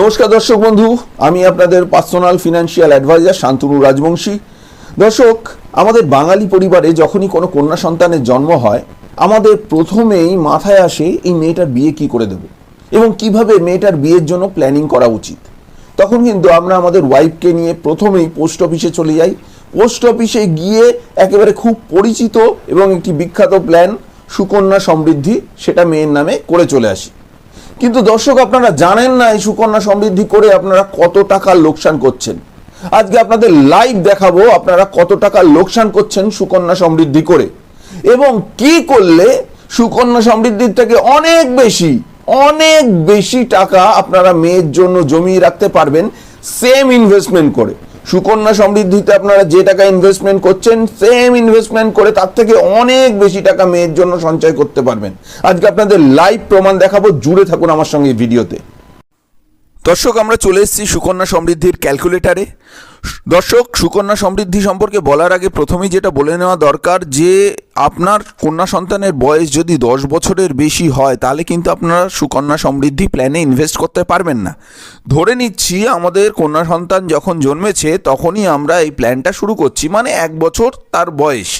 নমস্কার দর্শক বন্ধু, আমি আপনাদের personal financial advisor Shantanu Rajbanshi. দর্শক, আমাদের বাঙালি পরিবারে যখনই কোনো কন্যা সন্তানের জন্ম হয়, আমাদের প্রথমেই মাথায় আসে এই মেয়েটার বিয়ে কি করে দেব এবং কীভাবে মেয়েটার বিয়ের জন্য প্ল্যানিং করা উচিত। তখন কিন্তু আমরা আমাদের ওয়াইফকে নিয়ে প্রথমেই পোস্ট অফিসে চলে যাই। পোস্ট অফিসে গিয়ে একেবারে খুব পরিচিত এবং একটি বিখ্যাত প্ল্যান সুকন্যা সমৃদ্ধি, সেটা মেয়ের নামে করে চলে আসি। কিন্তু দর্শক, আপনারা জানেন না এই সুকন্যা সমৃদ্ধি করে আপনারা কত টাকা লোকসান করছেন। আজকে আপনাদের লাইভ দেখাবো আপনারা কত টাকা লোকসান করছেন সুকন্যা সমৃদ্ধি করে। এবং কি করলে সুকন্যা সমৃদ্ধির থেকে অনেক বেশি অনেক বেশি টাকা আপনারা মেয়ের জন্য জমিয়ে রাখতে পারবেন সেম ইনভেস্টমেন্ট করে। সুকন্যা সমৃদ্ধিতে আপনারা যে টাকা ইনভেস্টমেন্ট করছেন সেম ইনভেস্টমেন্ট করে তার থেকে অনেক বেশি টাকা মেয়ের জন্য সঞ্চয় করতে পারবেন। আজকে আপনাদের লাইভ প্রমাণ দেখাবো, জুড়ে থাকুন আমার সঙ্গে ভিডিওতে। দর্শক, আমরা চলে এসেছি সুকন্যা সমৃদ্ধির ক্যালকুলেটারে দর্শক, সুকন্যা সমৃদ্ধি সম্পর্কে বলার আগে প্রথমেই যেটা বলে নেওয়া দরকার যে, আপনার কন্যা সন্তানের বয়স যদি দশ বছরের বেশি হয়, তাহলে কিন্তু আপনারা সুকন্যা সমৃদ্ধি প্ল্যানে ইনভেস্ট করতে পারবেন না। ধরে নিচ্ছি, আমাদের কন্যা সন্তান যখন জন্মেছে, তখনই আমরা এই প্ল্যানটা শুরু করছি মানে এক বছর তার বয়স।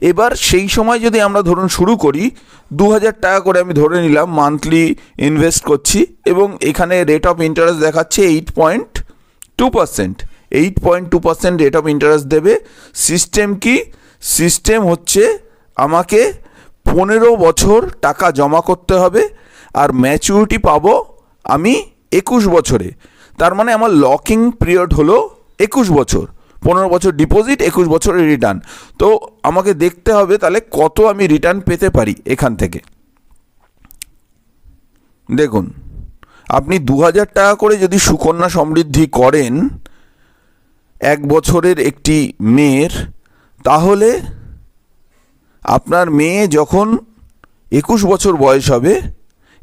এবার সেই সময় যদি আমরা ধরুন শুরু করি দু হাজার টাকা করে আমি ধরে নিলাম মান্থলি ইনভেস্ট করছি এবং এখানে রেট অফ ইন্টারেস্ট দেখাচ্ছে eight point two percent eight point two percent rate of interest দেবে। সিস্টেম কি? সিস্টেম হচ্ছে আমাকে পনেরো বছর টাকা জমা করতে হবে আর ম্যাচুরিটি পাবো আমি একুশ বছরে। তার মানে আমার লকিং পিরিয়ড হলো একুশ বছর। পনেরো বছর ডিপোজিট একুশ বছরের রিটার্ন তো আমাকে দেখতে হবে তাহলে কত আমি রিটার্ন পেতে পারি এখান থেকে। দেখুন, আপনি দু হাজার টাকা করে যদি সুকন্যা সমৃদ্ধি করেন এক বছরের একটি মেয়ের, তাহলে আপনার মেয়ে যখন একুশ বছর বয়স হবে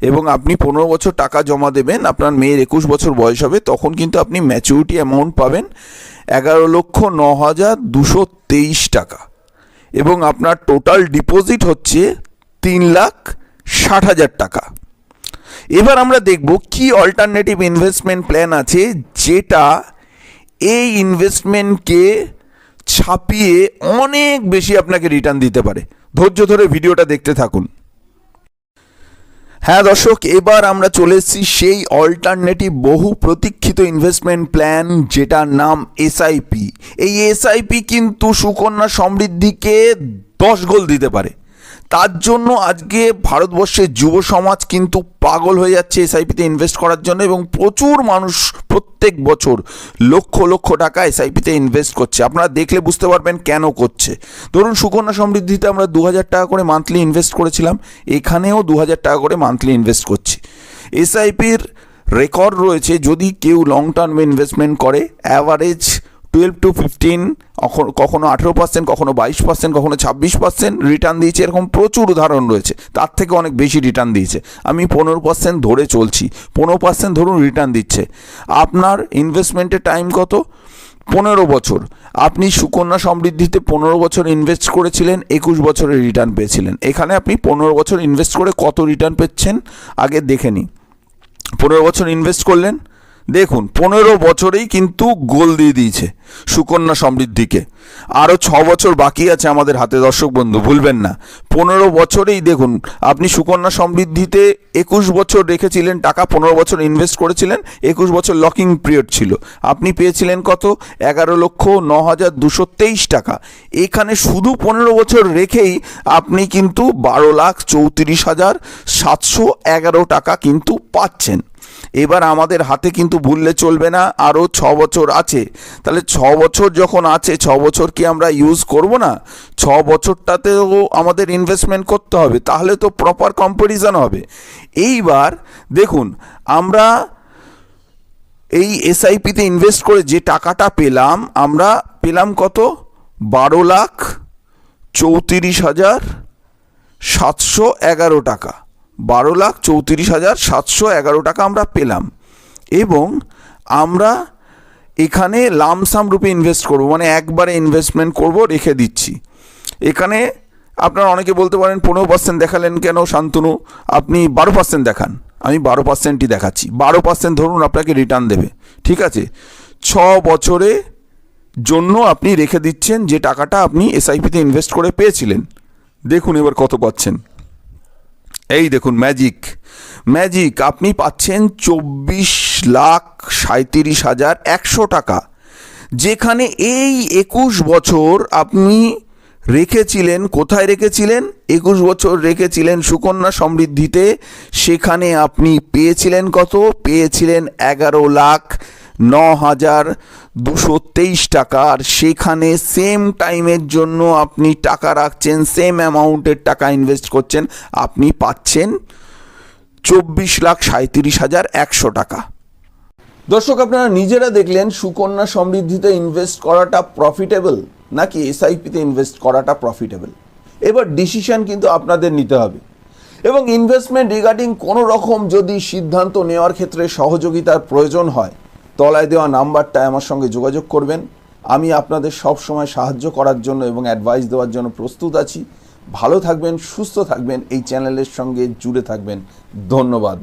এবং আপনি পনেরো বছর টাকা জমা দেবেন, আপনার মেয়ের একুশ বছর বয়স হবে, তখন কিন্তু আপনি ম্যাচুরিটি অ্যামাউন্ট পাবেন এগারো লক্ষ ন হাজার দুশো তেইশ টাকা। এবং আপনার টোটাল ডিপোজিট হচ্ছে তিন লাখ ষাট হাজার টাকা। এবার আমরা দেখব কি অল্টারনেটিভ ইনভেস্টমেন্ট প্ল্যান আছে যেটা এই ইনভেস্টমেন্টকে ছাপিয়ে অনেক বেশি আপনাকে রিটার্ন দিতে পারে। ধৈর্য ধরে ভিডিওটা দেখতে থাকুন। হ্যাঁ দর্শক, এবার আমরা চলে এসেছি সেই অল্টারনেটিভ বহু প্রতীক্ষিত ইনভেস্টমেন্ট প্ল্যান যেটার নাম এসআইপি এই এসআইপি কিন্তু সুকন্যা সমৃদ্ধিকে দশ গোল দিতে পারে। তার জন্য আজকে ভারতবর্ষের যুব সমাজ কিন্তু পাগল হয়ে যাচ্ছে এসআইপিতে ইনভেস্ট করার জন্য এবং প্রচুর মানুষ প্রত্যেক বছর লক্ষ লক্ষ টাকা এসআইপিতে ইনভেস্ট করছে। আপনারা দেখলে বুঝতে পারবেন কেন করছে। ধরুন সুকন্যা সমৃদ্ধিতে আমরা দু হাজার টাকা করে মান্থলি ইনভেস্ট করেছিলাম, এখানেও দু হাজার টাকা করে মান্থলি ইনভেস্ট করছি। এসআইপির রেকর্ড রয়েছে যদি কেউ লং টার্ম ইনভেস্টমেন্ট করে অ্যাভারেজ টুয়েলভ টু ফিফটিন কখনো আঠেরো পার্সেন্ট কখনো বাইশ পার্সেন্ট কখনো ছাব্বিশ পার্সেন্ট রিটার্ন দিয়েছে। এরকম প্রচুর উদাহরণ রয়েছে। তার থেকে অনেক বেশি রিটার্ন দিয়েছে। আমি পনেরো পার্সেন্ট ধরে চলছি। পনেরো পার্সেন্ট ধরুন রিটার্ন দিচ্ছে। আপনার ইনভেস্টমেন্টের টাইম কত? পনেরো বছর। আপনি সুকন্যা সমৃদ্ধিতে পনেরো বছর ইনভেস্ট করেছিলেন, একুশ বছরের রিটার্ন পেয়েছিলেন। এখানে আপনি পনেরো বছর ইনভেস্ট করে কত রিটার্ন পেচ্ছেন আগে দেখে নিন। পনেরো বছর ইনভেস্ট করলেন দেখুন, পনেরো বছরেই কিন্তু গোল দিয়ে দিয়েছে সুকন্যা সমৃদ্ধিকে। আরও ছ বছর বাকি আছে আমাদের হাতে, দর্শক বন্ধু, ভুলবেন না। পনেরো বছরেই দেখুন, আপনি সুকন্যা সমৃদ্ধিতে একুশ বছর রেখেছিলেন টাকা, পনেরো বছর ইনভেস্ট করেছিলেন, একুশ বছর লকিং পিরিয়ড ছিল। আপনি পেয়েছিলেন কত? এগারো লক্ষ ন হাজার দুশো তেইশ টাকা। এখানে শুধু পনেরো বছর রেখেই আপনি কিন্তু বারো লাখ চৌত্রিশ হাজার সাতশো এগারো টাকা কিন্তু পাচ্ছেন। এবার আমাদের হাতে কিন্তু ভুললে চলবে না, আরও ছ বছর আছে। তাহলে ছ বছর যখন আছে, ছ বছর কি আমরা ইউজ করব না? ছ বছরটাতেও আমাদের ইনভেস্টমেন্ট করতে হবে, তাহলে তো প্রপার কম্পারিজন হবে। এইবার দেখুন, আমরা এই এসআইপিতে ইনভেস্ট করে যে টাকাটা পেলাম, আমরা পেলাম কত? বারো লাখ চৌত্রিশ হাজার সাতশো এগারো টাকা। বারো লাখ চৌত্রিশ হাজার সাতশো এগারো টাকা আমরা পেলাম। এবং আমরা এখানে লামসাম রূপে ইনভেস্ট করব মানে একবারে ইনভেস্টমেন্ট করব, রেখে দিচ্ছি। এখানে আপনারা অনেকে বলতে পারেন, পনেরো পার্সেন্ট দেখালেন কেন শান্তনু? আপনি বারো পার্সেন্ট দেখান। আমি বারো পার্সেন্টই দেখাচ্ছি। বারো পার্সেন্ট ধরুন আপনাকে রিটার্ন দেবে, ঠিক আছে? ছ বছরে জন্য আপনি রেখে দিচ্ছেন যে টাকাটা আপনি এসআইপিতে ইনভেস্ট করে পেয়েছিলেন। দেখুন এবার কত পাচ্ছেন। এই দেখুন ম্যাজিক ম্যাজিক আপনি পাচ্ছেন চব্বিশ লাখ সাঁত্রিশ হাজার একশো টাকা। যেখানে এই একুশ বছর আপনি রেখেছিলেন, কোথায় রেখেছিলেন? একুশ বছর রেখেছিলেন সুকন্যা সমৃদ্ধিতে। সেখানে আপনি পেয়েছিলেন কত? পেয়েছিলেন এগারো লাখ ন হাজার দুশো তেইশ টাকা। আর সেখানে সেম টাইমের জন্য আপনি টাকা রাখছেন সেম অ্যামাউন্টের টাকা ইনভেস্ট করছেন, আপনি পাচ্ছেন চব্বিশ লাখ সাঁত্রিশ হাজার একশো টাকা। দর্শক, আপনারা নিজেরা দেখলেন সুকন্যা সমৃদ্ধিতে ইনভেস্ট করাটা প্রফিটেবল নাকি এসআইপিতে ইনভেস্ট করাটা প্রফিটেবল এবার ডিসিশন কিন্তু আপনাদের নিতে হবে। এবং ইনভেস্টমেন্ট রিগার্ডিং কোনো রকম যদি সিদ্ধান্ত নেওয়ার ক্ষেত্রে সহযোগিতার প্রয়োজন হয় তলায় দেওয়া নাম্বারটায় আমার সঙ্গে যোগাযোগ করবেন। আমি আপনাদের সব সময় সাহায্য করার জন্য এবং অ্যাডভাইস দেওয়ার জন্য প্রস্তুত আছি। ভালো থাকবেন, সুস্থ থাকবেন, এই চ্যানেলের সঙ্গে জুড়ে থাকবেন। ধন্যবাদ।